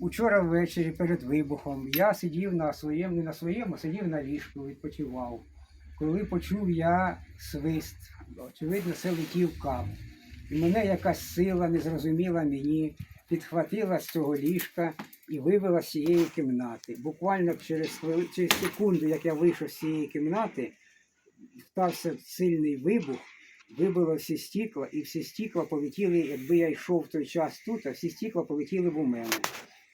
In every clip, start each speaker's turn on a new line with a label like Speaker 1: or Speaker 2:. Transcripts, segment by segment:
Speaker 1: Учора ввечері перед вибухом я сидів на своєму, не на своєму, сидів на ліжку, відпочивав. Коли почув я свист, очевидно, це летів кап. І мене якась сила, незрозуміла мені, підхватила з цього ліжка і вивела з цієї кімнати. Буквально через, через секунду, як я вийшов з цієї кімнати, стався сильний вибух, вибило всі стікла, і всі стікла полетіли, якби я йшов в той час тут, а всі стікла полетіли б у мене.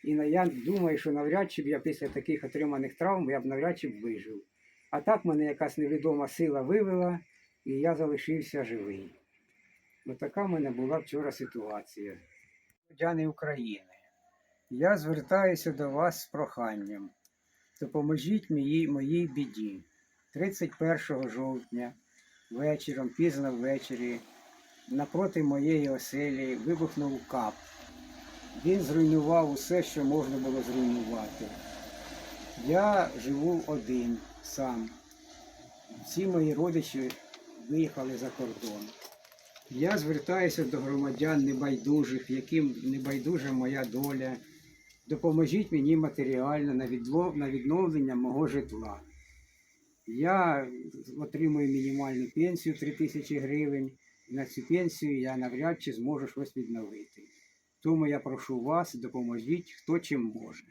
Speaker 1: І я думаю, що навряд чи б я після таких отриманих травм я б навряд чи б вижив. А так мене якась невідома сила вивела, і я залишився живий. Ось така в мене була вчора ситуація. Громадяни України, я звертаюся до вас з проханням. Допоможіть моїй, моїй біді. 31 жовтня вечором, пізно ввечері, напроти моєї оселі вибухнув кап. Він зруйнував усе, що можна було зруйнувати. Я живу один сам. Всі мої родичі виїхали за кордон. Я звертаюся до громадян небайдужих, яким небайдужа моя доля. Допоможіть мені матеріально на, відновлення мого житла. Я отримую мінімальну пенсію 3 тисячі гривень. На цю пенсію я навряд чи зможу щось відновити. Тому я прошу вас, допоможіть, хто чим може.